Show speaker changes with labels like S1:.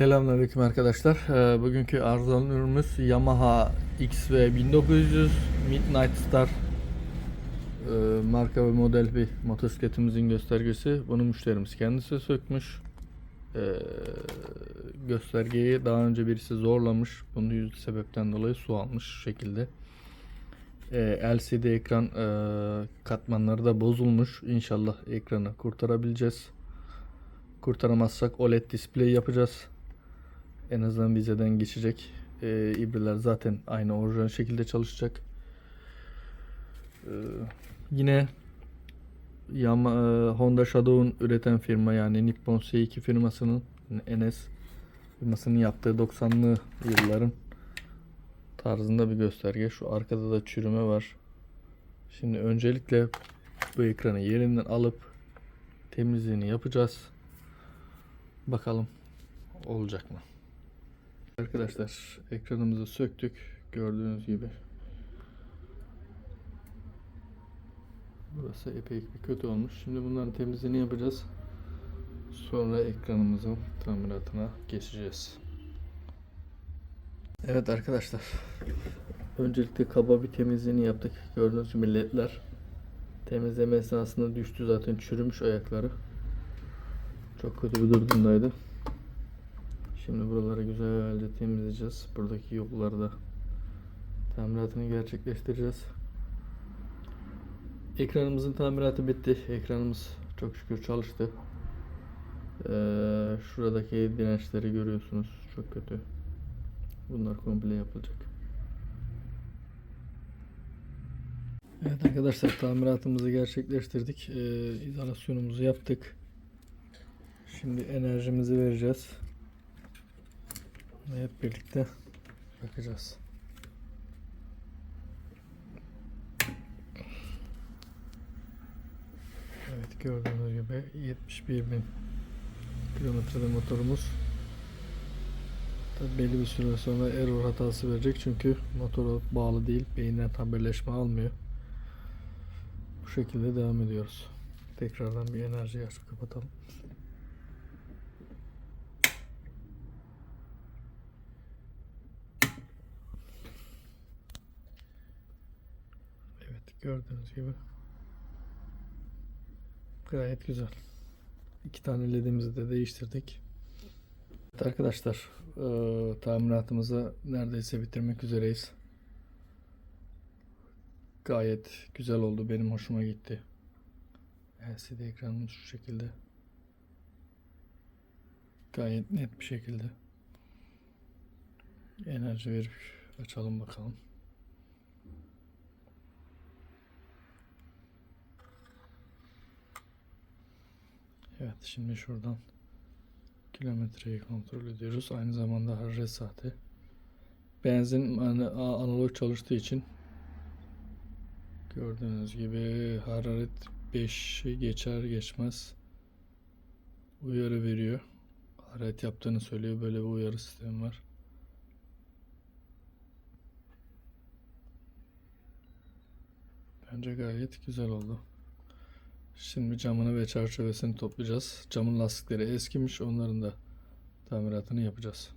S1: Selamünaleyküm arkadaşlar. Ee, bugünkü arızalı ürünümüz Yamaha XV 1900 Midnight Star ee, marka ve model bir motosikletimizin göstergesi. Bunu müşterimiz kendisi sökmüş. Ee, göstergeyi daha önce birisi zorlamış. Bunu yüzlü sebepten dolayı su almış şu şekilde. Ee, LCD ekran e, katmanları da bozulmuş. İnşallah ekranı kurtarabileceğiz. Kurtaramazsak OLED display yapacağız. En azından vizeden geçecek. Ee, ibreler zaten aynı orijinal şekilde çalışacak. Ee, yine Yama, e, Honda Shadow'un üreten firma yani Nippon C2 firmasının NS firmasının yaptığı 90'lı yılların tarzında bir gösterge. Şu arkada da çürüme var. Şimdi öncelikle bu ekranı yerinden alıp temizliğini yapacağız. Bakalım olacak mı? Arkadaşlar ekranımızı söktük. Gördüğünüz gibi. Burası epey bir kötü olmuş. Şimdi bunların temizliğini yapacağız. Sonra ekranımızın tamiratına geçeceğiz. Evet arkadaşlar. Öncelikle kaba bir temizliğini yaptık. Gördüğünüz gibi ledler temizleme esnasında düştü zaten çürümüş ayakları. Çok kötü bir durumdaydı. Şimdi buraları güzelce temizleyeceğiz. Buradaki yolları da tamiratını gerçekleştireceğiz. Ekranımızın tamiratı bitti. Ekranımız çok şükür çalıştı. Ee, şuradaki dirençleri görüyorsunuz. Çok kötü. Bunlar komple yapılacak. Evet arkadaşlar tamiratımızı gerçekleştirdik. Ee, izolasyonumuzu yaptık. Şimdi enerjimizi vereceğiz. Hep birlikte bakacağız. Evet gördüğünüz gibi 71 bin kilometrede motorumuz. Tabii belli bir süre sonra error hatası verecek çünkü motora bağlı değil. Beyinden haberleşme almıyor. Bu şekilde devam ediyoruz. Tekrardan bir enerji açıp kapatalım. Evet gördüğünüz gibi gayet güzel. İki tane ledimizi de değiştirdik. Evet arkadaşlar eee tamiratımızı neredeyse bitirmek üzereyiz. Gayet güzel oldu. Benim hoşuma gitti. LCD ekranımız şu şekilde. Gayet net bir şekilde. Enerji verip açalım bakalım. Evet şimdi şuradan kilometreyi kontrol ediyoruz. Aynı zamanda hararet saati. Benzin hani analog çalıştığı için gördüğünüz gibi hararet 5 geçer geçmez uyarı veriyor. Hararet yaptığını söylüyor. Böyle bir uyarı sistemi var. Bence gayet güzel oldu. Şimdi camını ve çerçevesini toplayacağız. Camın lastikleri eskimiş. Onların da tamiratını yapacağız.